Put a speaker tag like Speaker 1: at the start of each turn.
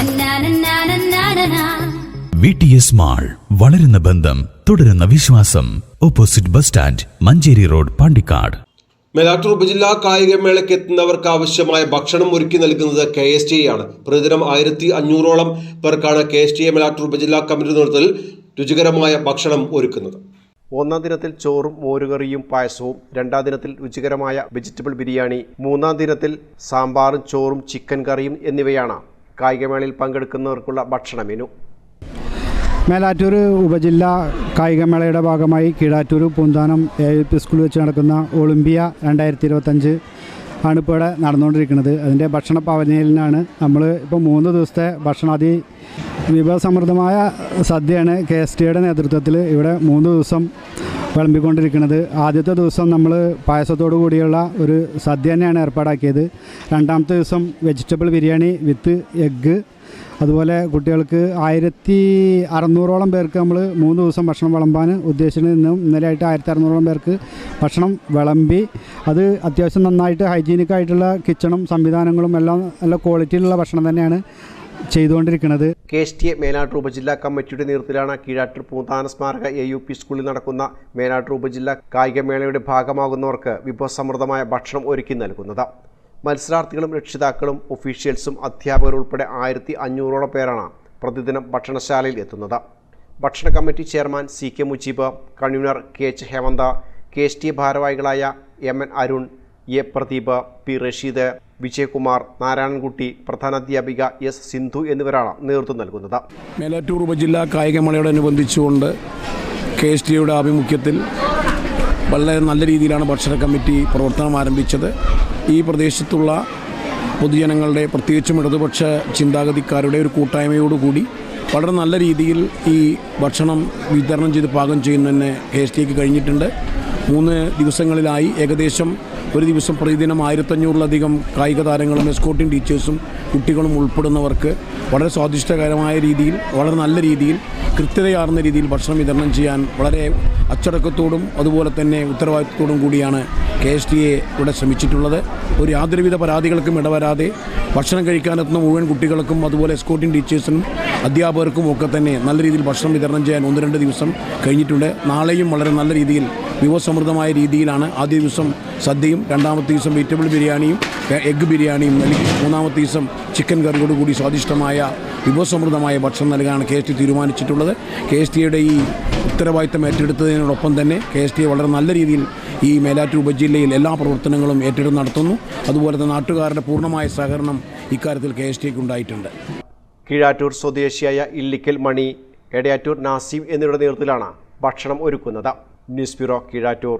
Speaker 1: Na-na-na-na-na-na-na.
Speaker 2: V T S mall വളരുന്ന ബന്ധം തുടരുന്ന വിശ്വാസം. Opposite bus stand Manjeri road Pandikkad.
Speaker 3: Melattur ഉപജില്ലാ കായികമേളയ്ക്ക് എത്തുന്നവർക്ക് ആവശ്യമായ ഭക്ഷണം ഒരുക്കി നൽകുന്നത് കെ എസ് ടി ആണ്. പ്രതിദിനം ആയിരത്തി അഞ്ഞൂറോളം പേർക്കാണ് K S T A Melattur ഉപജില്ലാ കമ്മിറ്റി നേതൃത്വത്തിൽ രുചികരമായ ഭക്ഷണം ഒരുക്കുന്നത്.
Speaker 4: ഒന്നാം ദിനത്തിൽ ചോറും മോരുകറിയും പായസവും രണ്ടാം ദിനത്തിൽ രുചികരമായ വെജിറ്റബിൾ ബിരിയാണി മൂന്നാം ദിനത്തിൽ സാമ്പാറും ചോറും ചിക്കൻ കറിയും എന്നിവയാണ് കായികമേളയിൽ പങ്കെടുക്കുന്നവർക്കുള്ള ഭക്ഷണ മെനു.
Speaker 5: മേലാറ്റൂർ ഉപജില്ല കായികമേളയുടെ ഭാഗമായി Keezhattur Poonthanam A U P സ്കൂളിൽ വെച്ച് നടക്കുന്ന ഒളിമ്പിയ രണ്ടായിരത്തി ഇരുപത്തഞ്ച് ആണ് ഇപ്പോൾ ഇവിടെ നടന്നുകൊണ്ടിരിക്കുന്നത്. അതിന്റെ ഭക്ഷണ പവനയിലാണ് നമ്മൾ ഇപ്പോൾ മൂന്ന് ദിവസത്തെ ഭക്ഷണാതി വിഭവസമൃദ്ധമായ സദ്യയാണ് കെ എസ് ടിയുടെ നേതൃത്വത്തിൽ ഇവിടെ മൂന്ന് ദിവസം വിളമ്പിക്കൊണ്ടിരിക്കുന്നത്. ആദ്യത്തെ ദിവസം നമ്മൾ പായസത്തോടു കൂടിയുള്ള ഒരു സദ്യ തന്നെയാണ് ഏർപ്പാടാക്കിയത്. രണ്ടാമത്തെ ദിവസം വെജിറ്റബിൾ ബിരിയാണി വിത്ത് എഗ്ഗ് അതുപോലെ കുട്ടികൾക്ക് ആയിരത്തി അറുന്നൂറോളം പേർക്ക് നമ്മൾ മൂന്ന് ദിവസം ഭക്ഷണം വിളമ്പാൻ ഉദ്ദേശിച്ചത് ഇന്നലെ ഇന്നലെയായിട്ട് ആയിരത്തി അറുന്നൂറോളം പേർക്ക് ഭക്ഷണം വിളമ്പി. അത് അത്യാവശ്യം നന്നായിട്ട് ഹൈജീനിക്കായിട്ടുള്ള കിച്ചണും സംവിധാനങ്ങളും എല്ലാം നല്ല ക്വാളിറ്റിയിലുള്ള ഭക്ഷണം തന്നെയാണ്. ചെയ്തുകൊണ്ടിരിക്കുന്നത്.
Speaker 4: K. S. T. A. Melattur ഉപജില്ലാ കമ്മിറ്റിയുടെ നേതൃത്വത്തിലാണ് കീഴാട്ടൂർ പൂന്താന സ്മാരക എ. യു. പി സ്കൂളിൽ നടക്കുന്ന മേലാട്ടൂർ ഉപജില്ലാ കായികമേളയുടെ ഭാഗമാകുന്നവർക്ക് വിഭവസമൃദ്ധമായ ഭക്ഷണം ഒരുക്കി നൽകുന്നത്. മത്സരാർത്ഥികളും രക്ഷിതാക്കളും ഒഫീഷ്യൽസും അധ്യാപകരും ഉൾപ്പെടെ ആയിരത്തി അഞ്ഞൂറോളം പേരാണ് പ്രതിദിനം ഭക്ഷണശാലയിൽ എത്തുന്നത്. ഭക്ഷണ committee chairman C. K. Mujeeb convener K. H. Hemantha K. S. T. ഭാരവാഹികളായ M. N. Arun A. Pradeep P. Rasheed Vijayakumar Narayanankutty പ്രധാനാധ്യാപിക S Sindhu എന്നിവരാണ് നേതൃത്വം നൽകുന്നത്.
Speaker 6: മേലാറ്റൂർ ഉപജില്ലാ കായികമേളയോടനുബന്ധിച്ചുകൊണ്ട് കെ എസ് ടിയുടെ ആഭിമുഖ്യത്തിൽ വളരെ നല്ല രീതിയിലാണ് ഭക്ഷണ കമ്മിറ്റി പ്രവർത്തനം ആരംഭിച്ചത്. ഈ പ്രദേശത്തുള്ള പൊതുജനങ്ങളുടെ പ്രത്യേകിച്ചും ഇടതുപക്ഷ ചിന്താഗതിക്കാരുടെ ഒരു കൂട്ടായ്മയോടുകൂടി വളരെ നല്ല രീതിയിൽ ഈ ഭക്ഷണം വിതരണം ചെയ്ത് പാകം ചെയ്യുന്നതിന് കെ എസ് ടിക്ക് കഴിഞ്ഞിട്ടുണ്ട്. മൂന്ന് ദിവസങ്ങളിലായി ഏകദേശം ഒരു ദിവസം പ്രതിദിനം ആയിരത്തഞ്ഞൂറിലധികം കായിക താരങ്ങളും എസ്കോട്ടിംഗ് ടീച്ചേഴ്സും കുട്ടികളും ഉൾപ്പെടുന്നവർക്ക് വളരെ സ്വാദിഷ്ടകരമായ രീതിയിൽ വളരെ നല്ല രീതിയിൽ കൃത്യതയാർന്ന രീതിയിൽ ഭക്ഷണം വിതരണം ചെയ്യാൻ വളരെ അച്ചടക്കത്തോടും അതുപോലെ തന്നെ ഉത്തരവാദിത്വത്തോടും കൂടിയാണ് കെ എസ് ടി എ ഇവിടെ ശ്രമിച്ചിട്ടുള്ളത്. ഒരു യാതൊരുവിധ പരാതികൾക്കും ഇടവരാതെ ഭക്ഷണം കഴിക്കാനെത്തുന്ന മുഴുവൻ കുട്ടികൾക്കും അതുപോലെ എസ്കോട്ടിംഗ് ടീച്ചേഴ്സിനും അധ്യാപകർക്കും ഒക്കെ തന്നെ നല്ല രീതിയിൽ ഭക്ഷണം വിതരണം ചെയ്യാൻ ഒന്ന് രണ്ട് ദിവസം കഴിഞ്ഞിട്ടുണ്ട്. നാളെയും വളരെ നല്ല രീതിയിൽ വിഭവസമൃദ്ധമായ രീതിയിലാണ് ആദ്യ ദിവസം സദ്യയും രണ്ടാമത്തെ ദിവസം വെജിറ്റബിൾ ബിരിയാണിയും എഗ്ഗ് ബിരിയാണിയും നൽകി മൂന്നാമത്തെ ദിവസം ചിക്കൻ കറിയോട് കൂടി സ്വാദിഷ്ടമായ വിഭവസമൃദ്ധമായ ഭക്ഷണം നൽകാനാണ് കെ എസ് ടി തീരുമാനിച്ചിട്ടുള്ളത്. കെ എസ് ടിയുടെ ഈ ഉത്തരവാദിത്തം ഏറ്റെടുത്തതിനോടൊപ്പം തന്നെ കെ എസ് ടി വളരെ നല്ല രീതിയിൽ ഈ മേലാറ്റൂർ ഉപജില്ലയിൽ എല്ലാ പ്രവർത്തനങ്ങളും ഏറ്റെടുത്ത് നടത്തുന്നു. അതുപോലെ തന്നെ നാട്ടുകാരുടെ പൂർണമായ സഹകരണം ഇക്കാര്യത്തിൽ കെ എസ് ടിക്ക് ഉണ്ടായിട്ടുണ്ട്.
Speaker 4: കീഴാറ്റൂർ സ്വദേശിയായ ഇല്ലിക്കൽ മണി എടയാറ്റൂർ നാസിം എന്നിവരുടെ നേതൃത്വത്തിലാണ് ഭക്ഷണം ഒരുക്കുന്നത്. News bureau Keezhattur.